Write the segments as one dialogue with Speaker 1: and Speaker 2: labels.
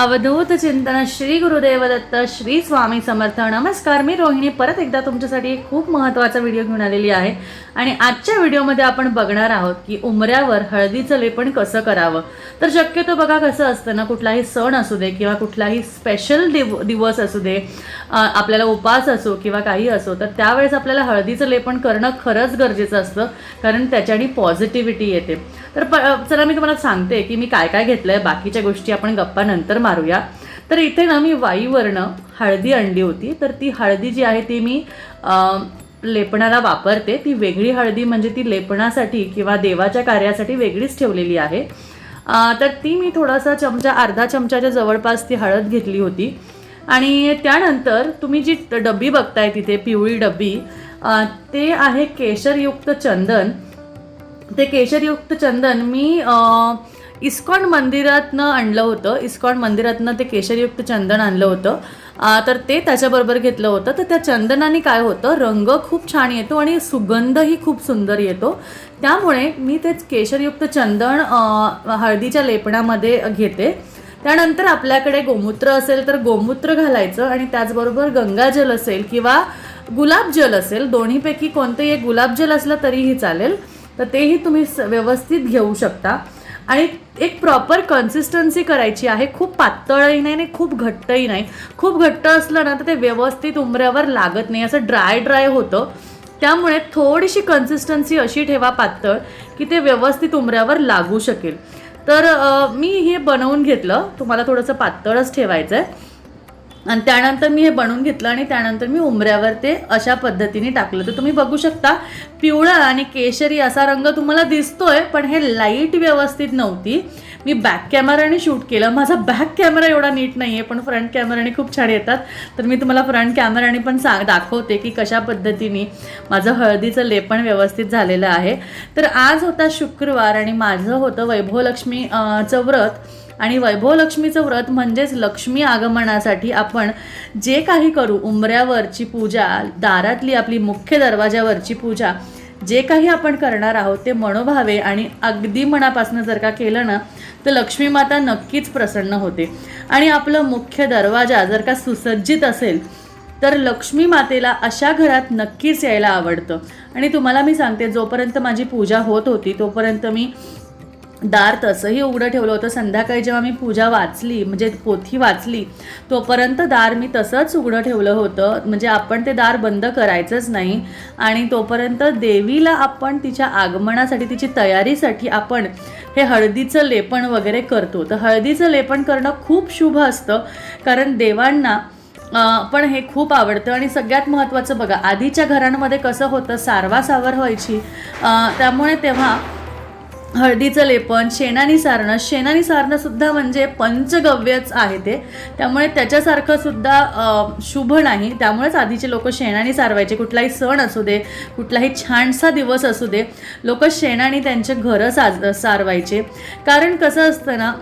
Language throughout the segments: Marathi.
Speaker 1: अवधूत चिंतन श्री गुरुदेव दत्त श्री स्वामी समर्थ. नमस्कार मी रोहिणी. परत एकदा तुमच्यासाठी एक खूप महत्त्वाचा व्हिडिओ घेऊन आलेली आहे. आणि आजच्या व्हिडिओमध्ये आपण बघणार आहोत की उमऱ्यावर हळदीचं लेपन कसं करावं? तर शक्यतो बघा कसं असतं ना कुठलाही सण असू दे किंवा कुठलाही स्पेशल दिव दिवस असू दे आपल्याला उपास असो किंवा काही असो तर त्यावेळेस आपल्याला हळदीचं लेपन करणं खरंच गरजेचं असतं कारण त्याच्याने पॉझिटिव्हिटी येते. तर प चला मी तुम्हाला सांगते की मी काय काय घेतलं आहे बाकीच्या गोष्टी आपण गप्पा नंतर मारूया. तर इथे ना मी वाईवरनं हळदी आणली होती तर ती हळदी जी आहे ती मी लेपणाला वापरते. ती वेगळी हळदी म्हणजे ती लेपणासाठी किंवा देवाच्या कार्यासाठी वेगळीच ठेवलेली आहे. तर ती मी थोडासा चमचा अर्धा चमच्याच्या जवळपास ती हळद घेतली होती. आणि त्यानंतर तुम्ही जी डब्बी बघताय तिथे पिवळी डब्बी ते आहे केशरयुक्त चंदन. ते केशरयुक्त चंदन मी इस्कॉन मंदिरातनं आणलं होतं. इस्कॉन मंदिरातनं ते केशरयुक्त चंदन आणलं होतं. तर ते त्याच्याबरोबर घेतलं होतं. तर त्या चंदनाने काय होतं रंग खूप छान येतो आणि सुगंधही खूप सुंदर येतो. त्यामुळे मी ते केशरयुक्त चंदन हळदीच्या लेपणामध्ये घेते. त्यानंतर आपल्याकडे गोमूत्र असेल तर गोमूत्र घालायचं आणि त्याचबरोबर गंगाजल असेल किंवा गुलाबजल असेल दोन्हीपैकी कोणतंही एक गुलाबजल असलं तरीही चालेल. तर तेही तुम्ही व्यवस्थित घेऊ शकता. आणि एक प्रॉपर कन्सिस्टन्सी करायची आहे. खूप पातळही नाही आणि खूप घट्टही नाही. खूप घट्ट असलं ना तर ते व्यवस्थित उमऱ्यावर लागत नाही. असं ड्राय ड्राय होतं. त्यामुळे थोडीशी कन्सिस्टन्सी अशी ठेवा पातळ की ते व्यवस्थित उमऱ्यावर लागू शकेल. तर मी हे बनवून घेतलं. तुम्हाला थोडंसं पातळच ठेवायचं आहे आणि त्यानंतर मी हे बनवून घेतलं आणि त्यानंतर मी उमऱ्यावर ते अशा पद्धतीने टाकलं. तर तुम्ही बघू शकता पिवळा आणि केशरी असा रंग तुम्हाला दिसतोय पण हे लाइट व्यवस्थित नव्हती. मी बॅक कॅमेराने शूट केलं. माझा बॅक कॅमेरा एवढा नीट नाही आहे पण फ्रंट कॅमेराने खूप छान येतात. तर मी तुम्हाला फ्रंट कॅमेराने पण सांग दाखवते की कशा पद्धतीने माझं हळदीचं लेपण व्यवस्थित झालेलं आहे. तर आज होता शुक्रवार आणि माझं होतं वैभवलक्ष्मीचं चं व्रत. आणि वैभवलक्ष्मीचं व्रत म्हणजेच लक्ष्मी आगमनासाठी आपण जे काही करू उंबऱ्यावरची पूजा दारातली आपली मुख्य दरवाजावरची पूजा जे काही आपण करणार आहोत ते मनोभावे आणि अगदी मनापासून जर का केलं ना तर लक्ष्मी माता नक्कीच प्रसन्न होते. आणि आपलं मुख्य दरवाजा जर का सुसज्जित असेल तर लक्ष्मी मातेला अशा घरात नक्कीच यायला आवडतं. आणि तुम्हाला मी सांगते जोपर्यंत माझी पूजा होत होती तोपर्यंत मी दार तसंही उघडं ठेवलं होतं. संध्याकाळी जेव्हा मी पूजा वाचली म्हणजे पोथी वाचली तोपर्यंत दार मी तसंच उघडं ठेवलं होतं. म्हणजे आपण ते दार बंद करायचंच नाही. आणि तोपर्यंत देवीला आपण तिच्या आगमनासाठी तिची तयारीसाठी आपण हे हळदीचं लेपण वगैरे करतो. तर हळदीचं लेपण करणं खूप शुभ असतं. कारण देवांना पण हे खूप आवडतं. आणि सगळ्यात महत्त्वाचं बघा आधीच्या घरांमध्ये कसं होतं सारवा सावर व्हायची त्यामुळे तेव्हा हळदीचं लेपन शेणानी सारणं शेणानी सारणंसुद्धा म्हणजे पंचगव्यच आहे ते. त्यामुळे त्याच्यासारखं सुद्धा शुभ नाही. त्यामुळेच आधीचे लोक शेणानी सारवायचे. कुठलाही सण असू दे कुठलाही छानसा दिवस असू दे लोक शेणानी त्यांचे घरं साज सारवायचे. कारण कसं असतं ना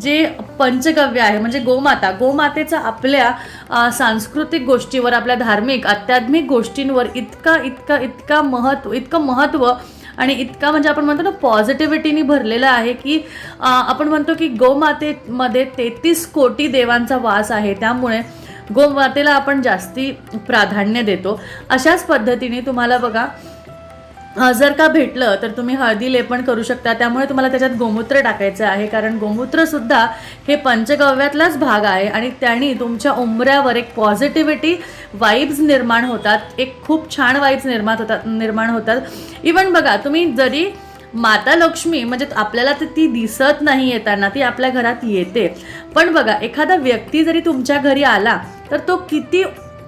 Speaker 1: जे पंचगव्य आहे म्हणजे गोमाता गोमातेचा आपल्या सांस्कृतिक गोष्टीवर आपल्या धार्मिक आध्यात्मिक गोष्टींवर इतका इतका इतका महत्त्व इतकं महत्त्व आणि इतका म्हणजे आपण म्हणतो ना पॉझिटिव्हिटीनी भरलेलं आहे की आपण म्हणतो की गोमातेमध्ये तेहतीस कोटी देवांचा वास आहे. त्यामुळे गोमातेला आपण जास्ती प्राधान्य देतो. अशाच पद्धतीने तुम्हाला बघा जर का भेटलं तर तुम्ही हळदी लेपण करू शकता. त्यामुळे तुम्हाला त्याच्यात गोमूत्र टाकायचं आहे. कारण गोमूत्रसुद्धा हे पंचगव्यातलाच भाग आहे आणि त्यांनी तुमच्या उमऱ्यावर एक पॉझिटिव्हिटी वाईब्स निर्माण होतात. एक खूप छान वाईब्स निर्माण होतात निर्माण होतात. इवन बघा तुम्ही जरी माता लक्ष्मी म्हणजे आपल्याला तर ती दिसत नाही येताना ती आपल्या घरात येते. पण बघा एखादा व्यक्ती जरी तुमच्या घरी आला तर तो किती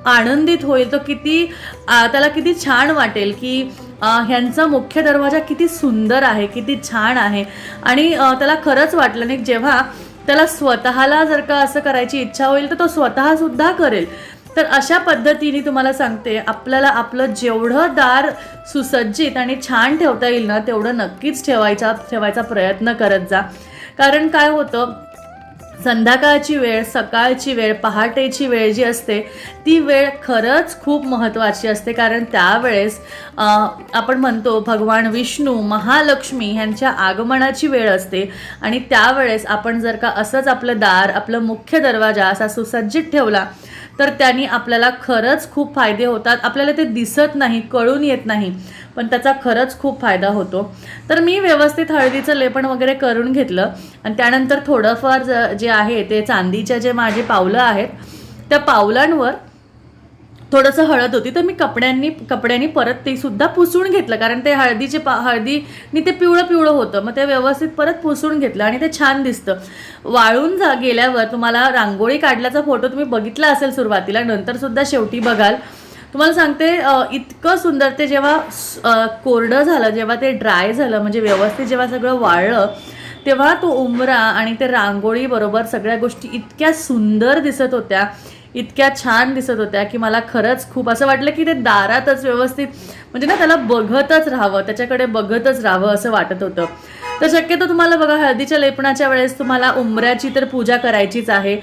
Speaker 1: आनंदित होईल. तो किती त्याला किती छान वाटेल की ह्यांचा मुख्य दरवाजा किती सुंदर आहे किती छान आहे. आणि त्याला खरंच वाटलं नाही जेव्हा त्याला स्वतःला जर का असं करायची इच्छा होईल तर तो स्वतःसुद्धा करेल. तर अशा पद्धतीने तुम्हाला सांगते आपल्याला आपलं जेवढं दार सुसज्जित आणि छान ठेवता येईल ना तेवढं नक्कीच ठेवायचा ठेवायचा प्रयत्न करत जा. कारण काय होतं संध्याकाळची वेळ सकाळची वेळ पहाटेची वेळ जी असते ती वेळ खरंच खूप महत्त्वाची असते. कारण त्यावेळेस आपण म्हणतो भगवान विष्णू महालक्ष्मी ह्यांच्या आगमनाची वेळ असते. आणि त्यावेळेस आपण जर का असंच आपलं दार आपलं मुख्य दरवाजा असा सुसज्जित ठेवला तर त्यांनी आपल्याला खरंच खूप फायदे होतात. आपल्याला ते दिसत नाही कळून येत नाही पण त्याचा खरंच खूप फायदा होतो. तर मी व्यवस्थित हळदीचं लेपण वगैरे करून घेतलं. आणि त्यानंतर थोडंफार ज जे आहे ते चांदीच्या जे माझे पावलं आहेत त्या पावलांवर थोडंसं हळद होती तर मी कपड्यांनी कपड्यांनी परत ते सुद्धा पुसून घेतलं. कारण ते हळदीचे पा हळदीनी ते पिवळं पिवळं होतं. मग ते व्यवस्थित परत पुसून घेतलं आणि ते छान दिसतं. वाळून जा गेल्यावर तुम्हाला रांगोळी काढल्याचा फोटो तुम्ही बघितला असेल सुरुवातीला नंतर सुद्धा शेवटी बघाल. तुम्हाला सांगते इतकं सुंदर ते जेव्हा कोरडं झालं जेव्हा ते ड्राय झालं म्हणजे व्यवस्थित जेव्हा सगळं वाळलं तेव्हा तो उमरा आणि ते रांगोळी बरोबर सगळ्या गोष्टी इतक्या सुंदर दिसत होत्या. इतक्या छान दिसत होत्या की मला खरंच खूप असं वाटलं की ते दारातच व्यवस्थित म्हणजे ना त्याला बघतच राहावं त्याच्याकडे बघतच राहावं असं वाटत होतं. तर शक्यतो तुम्हाला बघा हळदीच्या लेपणाच्या वेळेस तुम्हाला उंबऱ्याची तर पूजा करायचीच आहे.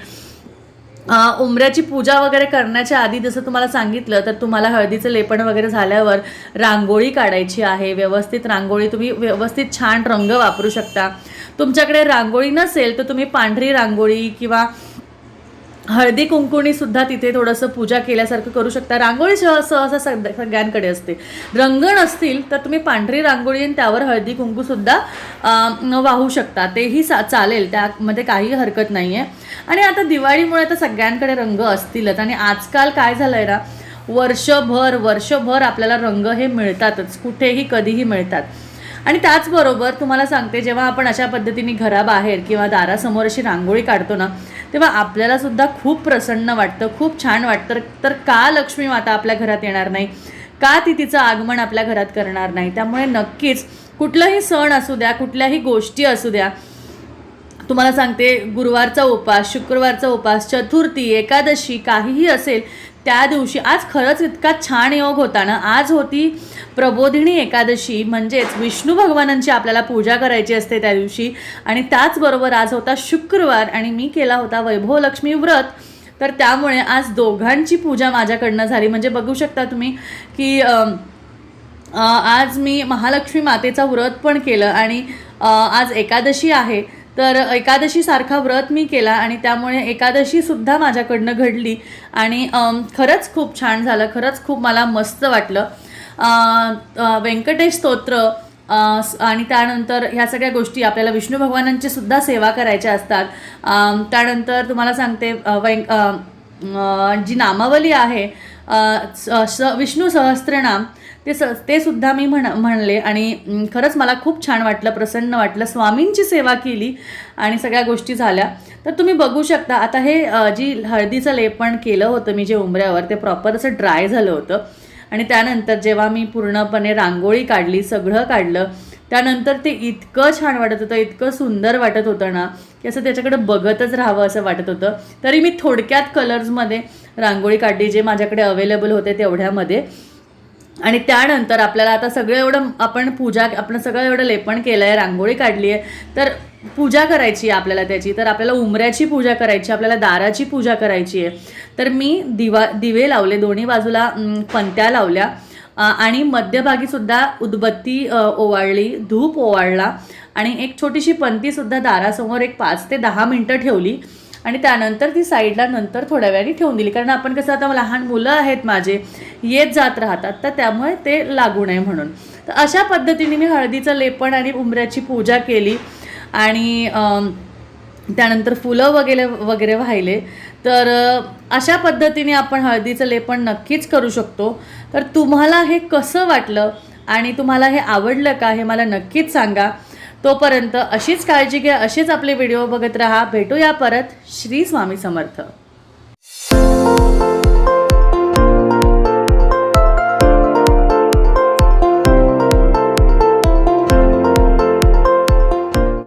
Speaker 1: उमऱ्याची उंबऱ्याची पूजा वगैरे करण्याच्या आधी जसं तुम्हाला सांगितलं तर तुम्हाला हळदीचं लेपण वगैरे झाल्यावर रांगोळी काढायची आहे. व्यवस्थित रांगोळी तुम्ही व्यवस्थित छान रंग वापरू शकता. तुमच्याकडे रांगोळी नसेल तर तुम्ही पांढरी रांगोळी किंवा हळदी कुंकुणी सुद्धा तिथे थोडंसं पूजा केल्यासारखं करू शकता. रांगोळी सह सहसा सग- सगळ्यांकडे असते. रंग नसतील तर तुम्ही पांढरी रांगोळी आणि त्यावर हळदी कुंकू सुद्धा वाहू शकता. तेही सा चालेल. त्यामध्ये काही हरकत नाही आहे आणि आता दिवाळीमुळे तर सगळ्यांकडे रंग असतीलच. आणि आजकाल काय झालं आहे ना वर्षभर वर्षभर आपल्याला रंग हे मिळतातच. कुठेही कधीही मिळतात. आणि त्याचबरोबर तुम्हाला सांगते जेव्हा आपण अशा पद्धतीने घराबाहेर किंवा दारासमोर अशी रांगोळी काढतो ना तेव्हा आपल्याला सुद्धा खूप प्रसन्न वाटतं खूप छान वाटतं. तर का लक्ष्मी माता आपल्या घरात येणार नाही? का ती तिचं आगमन आपल्या घरात करणार नाही? त्यामुळे नक्कीच कुठलाही सण असू द्या कुठल्याही गोष्टी असू द्या तुम्हाला सांगते गुरुवारचा उपास शुक्रवारचा उपास चतुर्थी एकादशी काहीही असेल त्या दिवशी आज खरंच इतका छान योग होता ना? आज होती प्रबोधिनी एकादशी. म्हणजेच विष्णू भगवानांची आपल्याला पूजा करायची असते त्या दिवशी. आणि त्याचबरोबर आज होता शुक्रवार आणि मी केला होता वैभव लक्ष्मी व्रत. तर त्यामुळे आज दोघांची पूजा माझ्याकडनं झाली. म्हणजे बघू शकता तुम्ही की आज मी महालक्ष्मी मातेचा व्रत पण केलं आणि आज एकादशी आहे. तर एकादशीसारखा व्रत मी केला आणि त्यामुळे एकादशीसुद्धा माझ्याकडनं घडली. आणि खरंच खूप छान झालं. खरंच खूप मला मस्त वाटलं. व्यंकटेश स्तोत्र आणि त्यानंतर ह्या सगळ्या गोष्टी आपल्याला विष्णू भगवानांची सुद्धा सेवा करायच्या असतात. त्यानंतर तुम्हाला सांगते वैंक व्यं जी नामावली आहे स- स- विष्णू सहस्त्रनाम ते स ते सुद्धा मी म्हण म्हणले आणि खरंच मला खूप छान वाटलं प्रसन्न वाटलं. स्वामींची सेवा केली आणि सगळ्या गोष्टी झाल्या. तर तुम्ही बघू शकता आता हे जी हळदीचं लेपण केलं होतं मी जे उंबऱ्यावर ते प्रॉपर असं ड्राय झालं होतं. आणि त्यानंतर जेव्हा मी पूर्णपणे रांगोळी काढली सगळं काढलं त्यानंतर ते इतकं छान वाटत होतं इतकं सुंदर वाटत होतं ना की असं त्याच्याकडे बघतच राहावं असं वाटत होतं. तरी मी थोडक्यात कलर्समध्ये रांगोळी काढली जे माझ्याकडे अवेलेबल होते तेवढ्यामध्ये. आणि त्यानंतर आपल्याला आता सगळं एवढं आपण पूजा आपण सगळं एवढं लेपण केलं आहे रांगोळी काढली आहे तर पूजा करायची आहे आपल्याला त्याची. तर आपल्याला उमऱ्याची पूजा करायची आपल्याला दाराची पूजा करायची आहे. तर मी दिवा दिवे लावले दोन्ही बाजूला पंत्या लावल्या. आणि मध्यभागीसुद्धा उदबत्ती ओवाळली धूप ओवाळला. आणि एक छोटीशी पंतीसुद्धा दारासमोर एक पाच ते दहा मिनटं ठेवली. आणि त्यानंतर ती साईडला नंतर थोड्या वेळाने ठेवून दिली. कारण आपण कसं आता लहान मुलं आहेत माझे येत जात राहतात तर त्यामुळे ते लागू नये म्हणून. तर अशा पद्धतीने मी हळदीचं लेपण आणि उंबऱ्याची पूजा केली. आणि त्यानंतर फुलं वगैरे वगैरे वाहिले. तर अशा पद्धतीने आपण हळदीचं लेपण नक्कीच करू शकतो. तर तुम्हाला हे कसं वाटलं? आणि तुम्हाला हे आवडलं का? हे मला नक्कीच सांगा. तोपर्यंत अशीच काळजी घ्या असेच आपले व्हिडिओ बघत राहा. भेटूया परत. श्री स्वामी समर्थ.